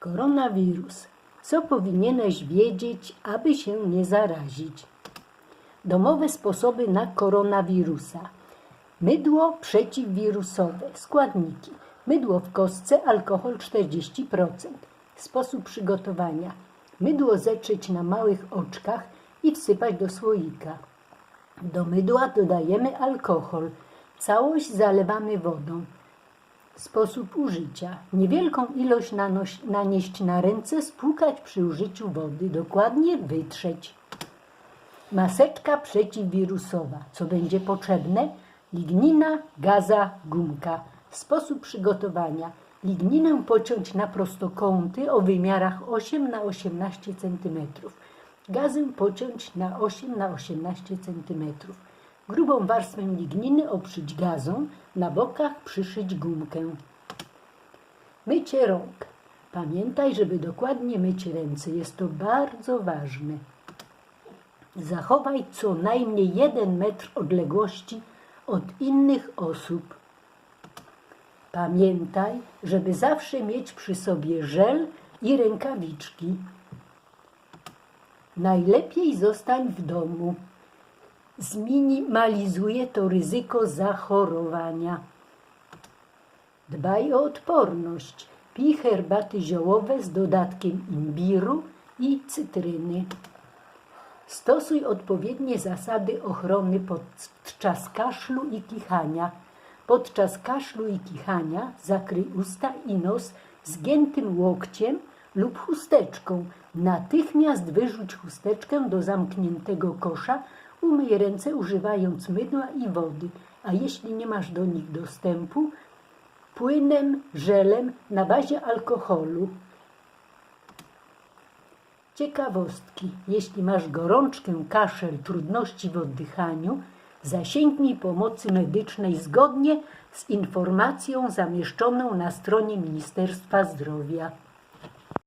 Koronawirus. Co powinieneś wiedzieć, aby się nie zarazić? Domowe sposoby na koronawirusa. Mydło przeciwwirusowe. Składniki. Mydło w kostce, alkohol 40%. Sposób przygotowania. Mydło zetrzeć na małych oczkach i wsypać do słoika. Do mydła dodajemy alkohol. Całość zalewamy wodą. Sposób użycia. Niewielką ilość nanoś, nanieść na ręce, spłukać przy użyciu wody, dokładnie wytrzeć. Maseczka przeciwwirusowa. Co będzie potrzebne? Lignina, gaza, gumka. Sposób przygotowania. Ligninę pociąć na prostokąty o wymiarach 8 na 18 cm. Gazę pociąć na 8 na 18 cm. Grubą warstwę ligniny oprzyć gazą, na bokach przyszyć gumkę. Mycie rąk. Pamiętaj, żeby dokładnie myć ręce. Jest to bardzo ważne. Zachowaj co najmniej jeden metr odległości od innych osób. Pamiętaj, żeby zawsze mieć przy sobie żel i rękawiczki. Najlepiej zostań w domu. Zminimalizuje to ryzyko zachorowania. Dbaj o odporność. Pij herbaty ziołowe z dodatkiem imbiru i cytryny. Stosuj odpowiednie zasady ochrony podczas kaszlu i kichania. Podczas kaszlu i kichania zakryj usta i nos zgiętym łokciem lub chusteczką. Natychmiast wyrzuć chusteczkę do zamkniętego kosza. Umyj ręce używając mydła i wody, a jeśli nie masz do nich dostępu, płynem, żelem na bazie alkoholu. Ciekawostki. Jeśli masz gorączkę, kaszel, trudności w oddychaniu, zasięgnij pomocy medycznej zgodnie z informacją zamieszczoną na stronie Ministerstwa Zdrowia.